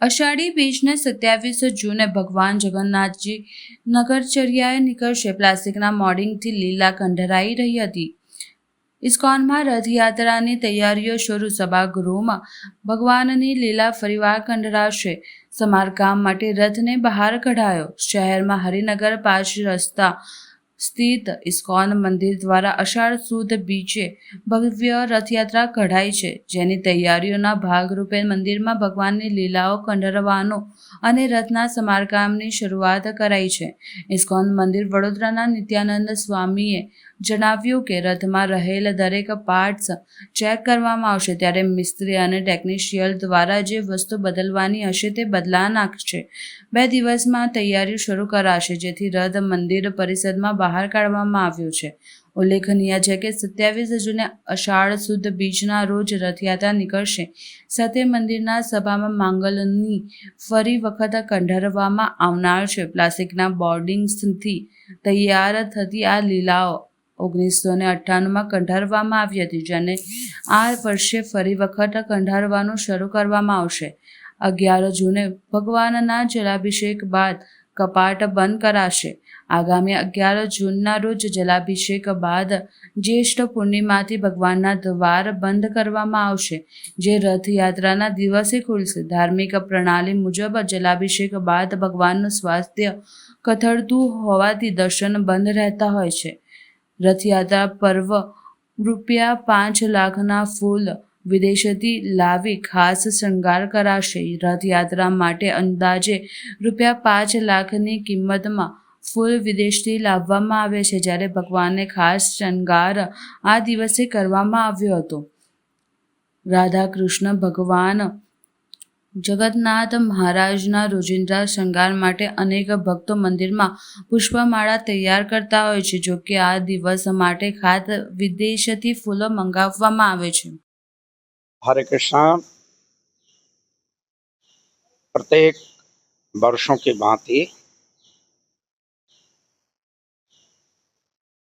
અષાઢી બીજને સત્યાવીસ જૂને ભગવાન જગન્નાથજી નગરચર્યાએ નીકળશે. પ્લાસ્ટિકના મોડિંગથી લીલા કંઢરાઈ રહી હતી. ઇસ્કોનમાં રથયાત્રાની તૈયારીઓ શરૂ. સભાગૃહમાં ભગવાનની લીલા ફરીવાર કંઢરાશે. સમારકામ માટે રથને બહાર કઢાયો. શહેરમાં હરિનગર પાંચ રસ્તા સ્થિત ઇસ્કોન મંદિર દ્વારા અષાઢ સુદ બીચે ભવ્ય રથયાત્રા કઢાઈ છે, જેની તૈયારીઓના ભાગરૂપે મંદિરમાં ભગવાનની લીલાઓ કંડરવાનો અને રથના સમારકામની શરૂઆત કરાઈ છે. ઇસ્કોન મંદિર વડોદરાના નિત્યાનંદ સ્વામીએ જણાવ્યું કે રથમાં રહેલ દરેક પાર્ટ્સ ચેક કરવામાં આવશે, ત્યારે મિસ્ત્રી અને ટેકનિશિયલ દ્વારા જે વસ્તુ બદલવાની હશે તે બદલા નાખશે બે દિવસમાં તૈયારીઓ શરૂ કરાશે, જેથી રથ મંદિર પરિષદમાં બહાર કાઢવામાં આવ્યું છે. ઉલ્લેખનીય છે કે સત્યાવીસ જૂને અષાઢ સુદ બીજના રોજ રથયાત્રા નીકળશે. સાથે મંદિરના સભામાં માંગલની ફરી વખત કંઢરવામાં આવનાર છે. પ્લાસ્ટિકના બોર્ડિંગ્સથી તૈયાર થતી આ લીલાઓ ઓગણીસો ને અઠ્ઠાણુંમાં કંઢારવામાં આવી હતી, જેને આ વર્ષે ફરી વખત કંઢારવાનું શરૂ કરવામાં આવશે. અગિયાર જૂને ભગવાનના જલાભિષેક બાદ કપાટ બંધ કરાશે. આગામી અગિયાર જૂનના રોજ જલાભિષેક બાદ જ્યેષ્ઠ પૂર્ણિમાથી ભગવાનના દ્વાર બંધ કરવામાં આવશે, જે રથયાત્રાના દિવસે ખુલશે. ધાર્મિક પ્રણાલી મુજબ જલાભિષેક બાદ ભગવાનનું સ્વાસ્થ્ય કથળતું હોવાથી દર્શન બંધ રહેતા હોય છે. રથયાત્રા પર્વ રૂપિયા પાંચ લાખના ફૂલ વિદેશથી લાવી ખાસ શણગાર કરાશે. રથયાત્રા માટે અંદાજે રૂપિયા પાંચ લાખની કિંમતમાં ફૂલ વિદેશથી લાવવામાં આવે છે, જ્યારે ભગવાનને ખાસ શણગાર આ દિવસે કરવામાં આવ્યો હતો. રાધા કૃષ્ણ ભગવાન જગન્નાથ મહારાજના રોજિંદા શણગાર માટે અનેક ભક્તો મંદિરમાં પુષ્પમાળા તૈયાર કરતા હોય છે, જો કે આ દિવસ માટે ખાસ વિદેશથી ફૂલો મંગાવવામાં આવે છે. હરે કૃષ્ણ. પ્રત્યેક વર્ષો કે ભાંતિ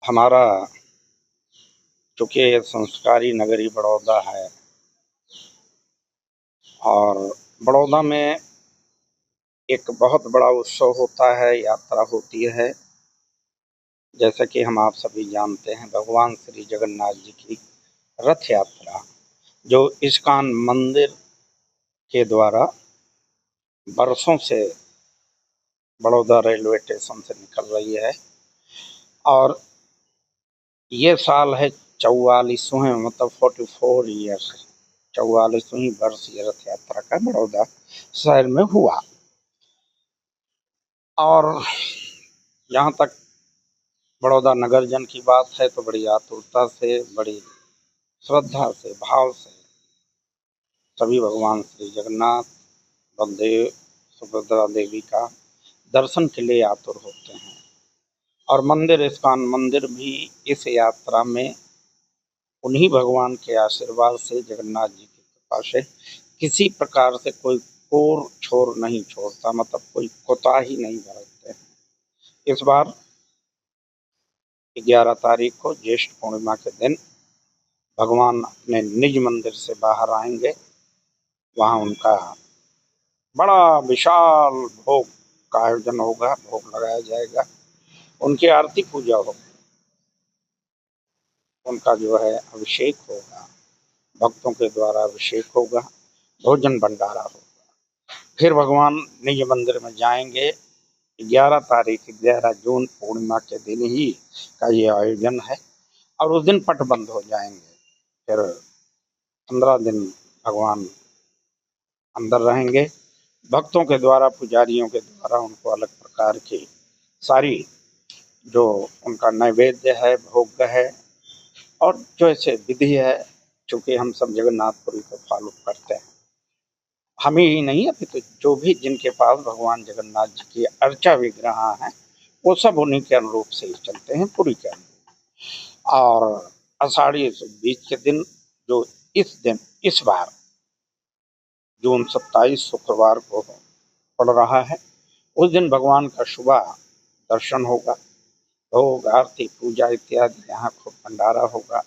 हमारा चूँकि संस्कारी नगरी बड़ौदा है और बड़ौदा में एक बहुत बड़ा उत्सव होता है, यात्रा होती है। जैसा कि हम आप सभी जानते हैं, भगवान श्री जगन्नाथ जी की रथ यात्रा, जो इस्कान मंदिर के द्वारा बरसों से बड़ौदा रेलवे स्टेशन से निकल रही है। और ये साल है चौवालीसवें मतलब फोर्टी फोर ईयर्स चौवालीसवीं वर्ष ये रथ यात्रा का बड़ौदा शहर में हुआ। और यहाँ तक बड़ौदा नगर जन की बात है तो बड़ी आतुरता से, बड़ी श्रद्धा से, भाव से सभी भगवान श्री जगन्नाथ, बलदेव, सुभद्रा देवी का दर्शन के लिए आतुर होते हैं। और मंदिर इस्कान मंदिर भी इस यात्रा में उन्हीं भगवान के आशीर्वाद से, जगन्नाथ जी की कृपा से किसी प्रकार से कोई कोर छोर नहीं छोड़ता मतलब कोई कोताही नहीं बरतते इस बार 11 तारीख को ज्येष्ठ पूर्णिमा के दिन भगवान अपने निज मंदिर से बाहर आएँगे। वहाँ उनका बड़ा विशाल भोग का आयोजन होगा, भोग लगाया जाएगा। उनकी आरती पूजा होगी उनका जो है अभिषेक होगा, भक्तों के द्वारा अभिषेक होगा, भोजन भंडारा होगा। फिर भगवान निज मंदिर में जाएँगे। 11 तारीख 11 जून, पूर्णिमा के दिन ही का ये आयोजन है और उस दिन पट बंद हो जाएँगे। फिर पंद्रह दिन भगवान अंदर रहेंगे। भक्तों के द्वारा, पुजारियों के द्वारा उनको अलग प्रकार की सारी जो उनका नैवेद्य है, भोग है और जो ऐसे विधि है, चूँकि हम सब जगन्नाथपुरी को फॉलो करते हैं। हम ही नहीं, अभी तो जो भी जिनके पास भगवान जगन्नाथ जी की अर्चा विग्रह हैं, वो सब उन्हीं के अनुरूप से ही चलते हैं, पूरी के अनुरूप। और आषाढ़ी बीच के दिन, जो इस दिन, इस बार, जून सत्ताईस शुक्रवार को पड़ रहा है, उस दिन भगवान का शुभ दर्शन होगा। भोग आरती, पूजा इत्यादि, यहाँ खूब भंडारा होगा।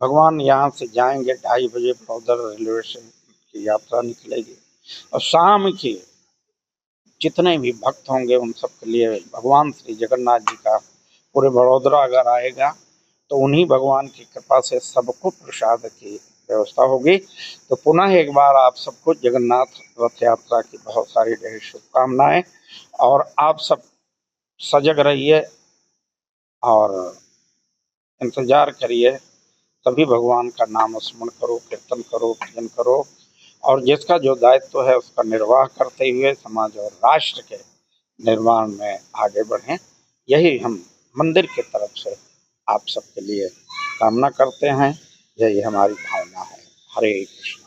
भगवान यहाँ से जाएँगे, ढाई बजे बड़ौदा रेलवे स्टेशन की यात्रा निकलेगी। और शाम की जितने भी भक्त होंगे, उन सब के लिए भगवान श्री जगन्नाथ जी का पूरे बड़ोदरा अगर आएगा तो उन्हीं भगवान की कृपा से सबको प्रसाद की व्यवस्था होगी। तो पुनः एक बार आप सबको जगन्नाथ रथ यात्रा की बहुत सारी ढेर शुभकामनाएँ। और आप सब सजग रहिए और इंतज़ार करिए। तभी भगवान का नाम स्मरण करो, कीर्तन करो, भजन करो और जिसका जो दायित्व है उसका निर्वाह करते हुए समाज और राष्ट्र के निर्माण में आगे बढ़ें। यही हम मंदिर की तरफ़ से आप सबके लिए कामना करते हैं। यही हमारी भावना है। हरे कृष्ण।